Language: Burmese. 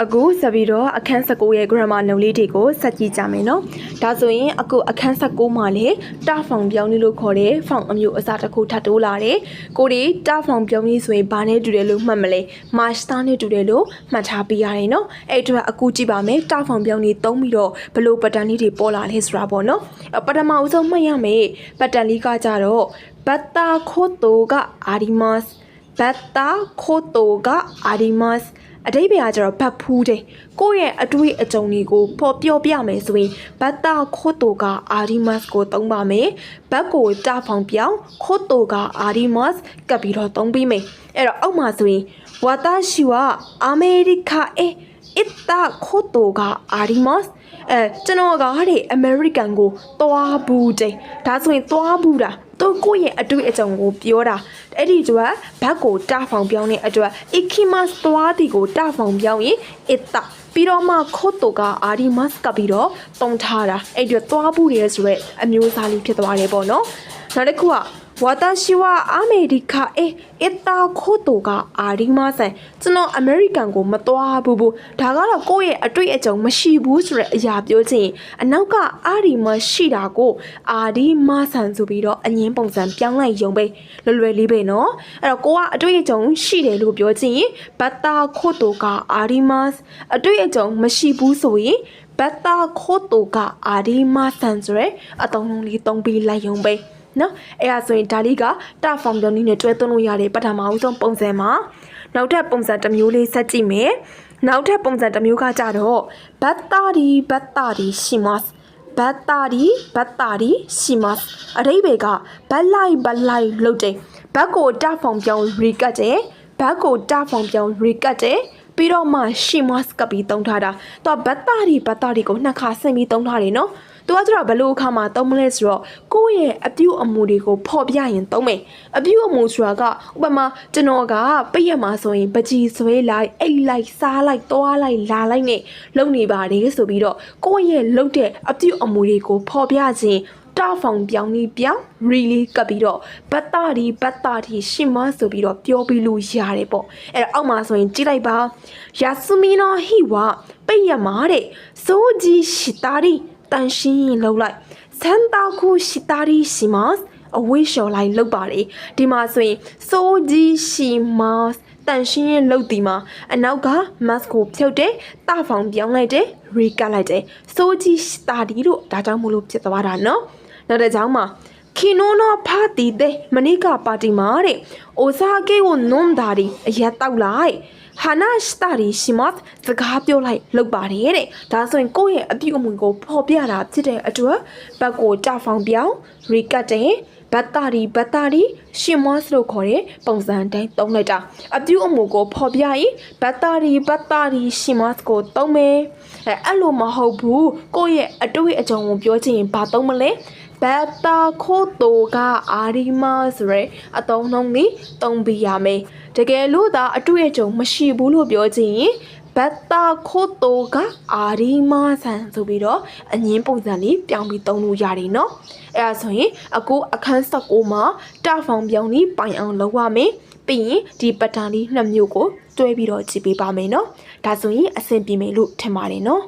အခုဆက်ပြီးတော့အခန်း19ရဲ့ grammar နှုတ်လေးတွေကိုဆက်ကြည့်ကြမယ်နော်ဒါဆိုရင်အခုအခန်း19မှာလေတာဖောင်ပြောင်းနေလို့ခေါ်တဲ့ဖောင်အမျိုးအစားတစ်ခုထပ်တိုးလာတယ်ကိုဒီတာဖောင်ပြောင်းနေဆိုရင်ဘာနဲ့တူတယ်လို့မှတ်မလဲ master နဲ့တူတယ်လို့မှတ်ထားပေးရတယ်နော်အဲ့အတွက်အခုကြည့်ပါမယ်တာဖောင်ပြောင်းနေသုံးပြီးတော့ဘလို့ပတန်လေးတွေပေါ်လာလဲဆိုတာပေါ့နော်အဲ့ပထမအဦးဆုံးမှတ်ရမယ်ပတန်လေးကကြတော့ဘတ်တာခိုတိုကအာဒီမတ်ဘတ်တာခိုတိုကအာဒီမတ် အတိတ်ဘယ်ကကျတော့ဘတ်ဖူးတယ်ကိုယ့်ရဲ့အတွေ့အကြုံတွေကိုပေါ်ပြောပြမယ်ဆိုရင်ဘတ်တာခိုတိုကအာဒီမတ်ကိုသုံးပါမယ်ဘတ်ကိုတာဖောင်ပြောင်းခိုတိုကအာဒီမတ်ကပ်ပြီးတော့သုံးပြီးမယ်အဲ့တော့အောက်မှာဆိုရင်ဝါတာရှိဝအမေရိကအေအစ်တာခိုတိုကအာဒီမတ်အဲကျွန်တော်ကဟာဒီအမေရိကန်ကိုသွားဘူးတယ်ဒါဆိုရင်သွားဘူးတာသူကိုယ့်ရဲ့အတွေ့အကြုံကိုပြောတာ အဲ့ဒီကျွတ်ဘတ်ကိုတာဖောင်ပြောင်းတဲ့အတွက် ikimas သွားတီကိုတာဖောင်ပြောင်းရင် itta ပြီးတော့မှခို့တိုကအာဒီမတ်ကပြီးတော့တုံထားတာအဲ့ဒီသွားဘူးရဲဆိုရက်အမျိုးအစားလေးဖြစ်သွားတယ်ပေါ့နော်နောက်တစ်ခုက 私はアメリカへ行ったことがありませんကျွန်တော်အမေရိကန်ကိုမသွားဘူးဘူးဒါကတော့ကိုယ့်ရဲ့အတွေ့အကြုံမရှိဘူးဆိုတဲ့အရာပြောချင်အနောက်ကအာဒီမရှိတာကိုအာဒီမဆန်ဆိုပြီးတော့အငင်းပုံစံပြောင်းလိုက်ရုံပဲလွယ်လွယ်လေးပဲနော်အဲ့တော့ကိုကအတွေ့အကြုံရှိတယ်လို့ပြောချင်ဘတ်တာခိုတိုကအာဒီမတ်အတွေ့အကြုံမရှိဘူးဆိုရင်ဘတ်တာခိုတိုကအာဒီမဆန်ဆိုရယ်အတုံးလုံးလေးတုံးပြီးလိုက်ရုံပဲ နော်အဲ့ဒါဆိုရင်ဒါလေးကတာဖောင်ပြောင်းနည်းနဲ့တွဲသွင်းလို့ရတဲ့ပထမအဦးဆုံးပုံစံမှာနောက်ထပ်ပုံစံတစ်မျိုးလေးဆက်ကြည့်မယ်နောက်ထပ်ပုံစံတစ်မျိုးကကြတော့ဘတ်တာဒီဘတ်တာဒီရှိမတ်ဘတ်တာဒီဘတ်တာဒီရှိမတ်အရိဘေကဘတ်လိုက်ဘတ်လိုက်လို့တယ်ဘတ်ကိုတာဖောင်ပြောင်းရီကတ်တယ်ဘတ်ကိုတာဖောင်ပြောင်းရီကတ်တယ်ပြီးတော့မှရှီမတ်ကပ်ပြီးတုံးထားတာတော့ဘတ်တာဒီဘတ်တာဒီကိုနှစ်ခါဆင်ပြီးတုံးထားတယ်နော် သူကကျတော့ဘယ်လိုအခါမှာသုံးမလဲဆိုတော့ကိုယ့်ရဲ့အပြုအမူတွေကိုဖော်ပြရင်သုံးမယ်အပြုအမူဆိုတာကဥပမာကျွန်တော်ကပိတ်ရမှာဆိုရင်ပကြီးဆွဲလိုက်အိတ်လိုက်စားလိုက်သွားလိုက်လာလိုက်နဲ့လုံနေပါတယ်ဆိုပြီးတော့ကိုယ့်ရဲ့လုံတဲ့အပြုအမူတွေကိုဖော်ပြခြင်းတာဖောင်ပြောင်းပြီးပြောင်း really ကပ်ပြီးတော့ဘတ်တာဒီဘတ်တာဒီရှင်မဆိုပြီးတော့ပြောပြီးလို့ရတယ်ပေါ့အဲ့တော့အောက်မှာဆိုရင်ကြည့်လိုက်ပါယာဆူမီနိုဟီဝပိတ်ရမှာတဲ့စိုးကြီးရှိတာဒီ တန်ရှင်းရင်လှုပ်လိုက်စန်တာခုရှိတာရီရှိမတ်အဝေးလျှော်လိုက်လှုပ်ပါတယ်ဒီမှာဆိုရင်စိုးကြီးရှိမတ်တန်ရှင်းရင်လှုပ်ဒီမှာအနောက်က mask ကိုဖြုတ်တယ်တာဖောင်ပြောင်းလိုက်တယ်ရီကတ်လိုက်တယ်စိုးကြီးရှိတာဒီလို့ဒါကြောင့်မို့လို့ဖြစ်သွားတာနော်နောက်တစ်ကြောင်းမှာခီနိုနောဖာတီတဲ့မနိကပါတီမှာတဲ့အိုဆာကေကိုနွန်ဒါရီအရက်တောက်လိုက် ဟာနာစတာရီရှိမတ်စကားပြောလိုက်လောက်ပါတယ်တဲ့ဒါဆိုရင်ကိုယ့်ရဲ့အပြုအမူကိုဖော်ပြတာဖြစ်တဲ့အတွက်ဘက်ကိုတာဖောင်ပြောင်းရီကတ်တဲ့ ဘတ်တာရီဘတ်တာရီရှင်မတ်လို့ခေါ်တဲ့ပုံစံတိုင်းသုံးလိုက်တာအပြုအမူကိုဖော်ပြရင်ဘတ်တာရီဘတ်တာရီရှင်မတ်ကိုသုံးမယ်အဲအဲ့လိုမဟုတ်ဘူးကိုယ့်ရဲ့အတွေ့အကြုံကိုပြောချင်ရင်ဘာသုံးမလဲဘတ်တာခိုတိုကအာရီမာဆိုရဲအတုံးနှုံးလေးသုံးပြရမယ်တကယ်လို့သာအတွေ့အကြုံမရှိဘူးလို့ပြောချင်ရင် ဘတ်တာခိုတိုကအာရီမာဆန်ဆိုပြီးတော့အငင်းပုံစံလေးပြောင်းပြီးသုံးလို့ရတယ်နော်အဲ့ဒါဆိုရင်အခုအခန်း16မှာတာဖောင်ပြောင်းလေးပိုင်အောင်လုပ်ရမယ်ပြီးရင်ဒီပတန်လေးနှစ်မျိုးကိုတွဲပြီးတော့ကြည့်ပေးပါမယ်နော်ဒါဆိုရင်အဆင်ပြေမယ်လို့ထင်ပါတယ်နော်